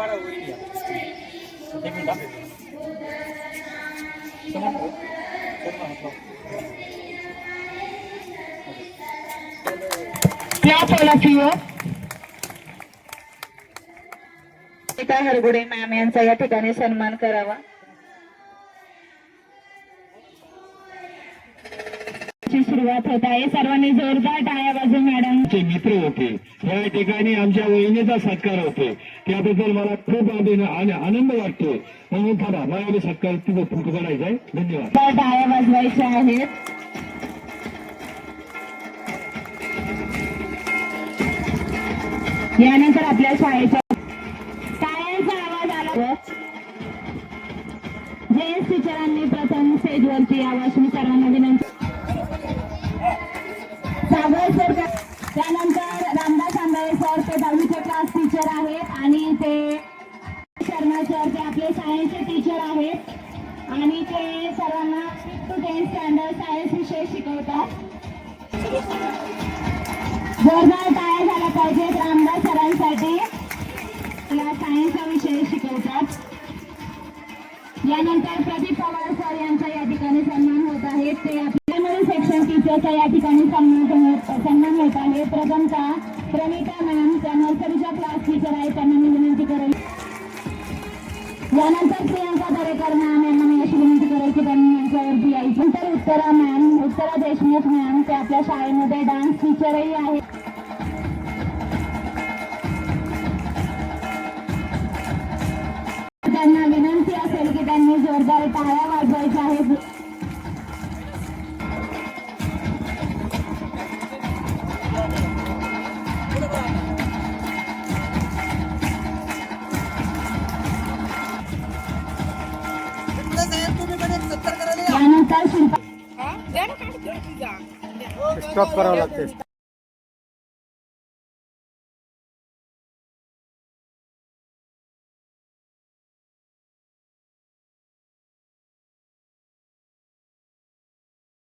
एक minute Gita Hargude ma'am यांचा या ठिकाणी सन्मान करावा. ची सुरुवात होत आहे. सर्वांनी जोरदार टाळ्या वाजू मॅडम. आमचे मित्र होते. या ठिकाणी आमच्या वहिनीचा सत्कार होते त्याबद्दल मला खूप आनंद आणि आनंद वाटतो म्हणून थांबा मला सत्कार तिथं फोटो आहे. धन्यवाद. टाळ्या वाजवायच्या आहेत. यानंतर आपल्या शाळेच्या टाळ्यांचा आवाज आला. जेएस टीचरांनी प्रथम स्टेजवरती आवाज मी सर्वांना विनंती. सागर सर त्यानंतर रामदास आंबळे सर ते दहावीचे क्लास टीचर ते शर्मा सर ते आपले सायन्सचे टीचर आहेत. आणि ते सर्वांना टू टेन स्टँडर्ड सायन्स विषय शिकवतात. जोरदार टाळ्या झाला पाहिजे रामदास सरांसाठी. या सायन्सचा विषय शिकवतात. यानंतर प्रदीप पवार सर यांचा या ठिकाणी सन्मान होत आहे. ते प्रायमरी सेक्शन टीचरचा या ठिकाणी सन्मान सन्मान होत आहे. प्रथमता प्रणिता मॅम त्या नर्सरीच्या क्लास टीचर आहेत. त्यांना यानंतर प्रियांका दरेकर मॅम यांना मी अशी विनंती करेल की त्यांनी यांच्यावरती यायची तर उत्तरा मॅम उत्तरा देशमुख मॅम ते आपल्या शाळेमध्ये डान्स टीचरही आहेत. त्यांना विनंती असेल की त्यांनी जोरदार टाळ्या वाजवायच्या. स्टॉप करावं लागते